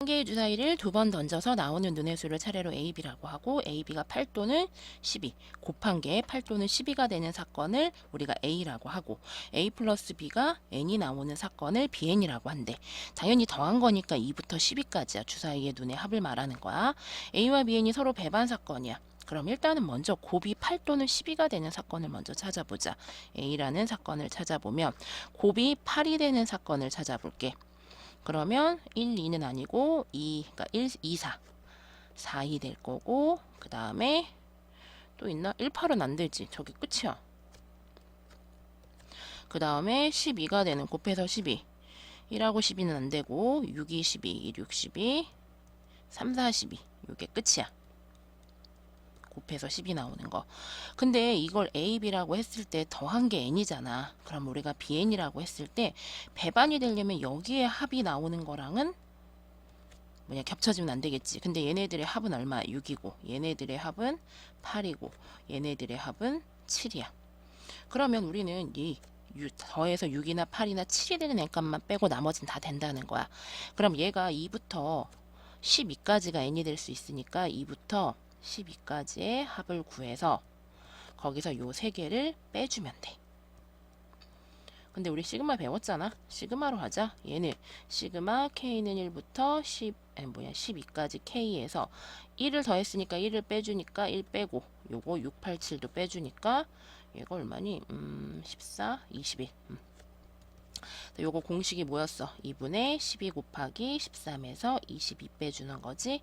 한 개의 주사위를 두 번 던져서 나오는 눈의 수를 차례로 A, B라고 하고 A, B가 8 또는 12 곱한 게 8 또는 12가 되는 사건을 우리가 A라고 하고 A 플러스 B가 N이 나오는 사건을 BN이라고 한대. 당연히 더한 거니까 2부터 12까지야. 주사위의 눈의 합을 말하는 거야. A와 BN이 서로 배반 사건이야. 그럼 일단은 먼저 곱이 8 또는 12가 되는 사건을 먼저 찾아보자. A라는 사건을 찾아보면 곱이 8이 되는 사건을 찾아볼게. 그러면 1, 2는 아니고 2, 그러니까 1, 2, 4. 4이 될 거고 그 다음에 또 있나? 1, 8은 안 되지. 저기 끝이야. 그 다음에 12가 되는 곱해서 12. 1하고 12는 안 되고 6, 2, 12, 1, 6, 12, 3, 4, 12. 이게 끝이야. 곱해서 10이 나오는 거. 근데 이걸 A, B라고 했을 때 더한 게 N이잖아. 그럼 우리가 BN이라고 했을 때 배반이 되려면 여기에 합이 나오는 거랑은 뭐냐 겹쳐지면 안 되겠지. 근데 얘네들의 합은 얼마? 6이고 얘네들의 합은 8이고 얘네들의 합은 7이야. 그러면 우리는 이 유- 더해서 6이나 8이나 7이 되는 n값만 빼고 나머지는 다 된다는 거야. 그럼 얘가 2부터 12까지가 n이 될 수 있으니까 2부터 12까지의 합을 구해서 거기서 요 세 개를 빼주면 돼. 근데 우리 시그마 배웠잖아. 시그마로 하자. 얘는 시그마 k는 1부터 10, 아니 뭐야 12까지 k에서 1을 더했으니까 1을 빼주니까 1 빼고 요거 6, 8, 7도 빼주니까 얘가 얼마니? 음, 14, 21. 음. 요거 공식이 뭐였어? 2분의 12 곱하기 13에서 22 빼주는 거지.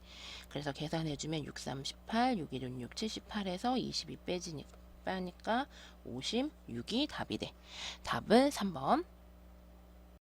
그래서 계산해주면 6, 3, 18, 6, 1, 6, 6, 78에서 22 빼지니까 빼니까 56이 답이 돼. 답은 3번.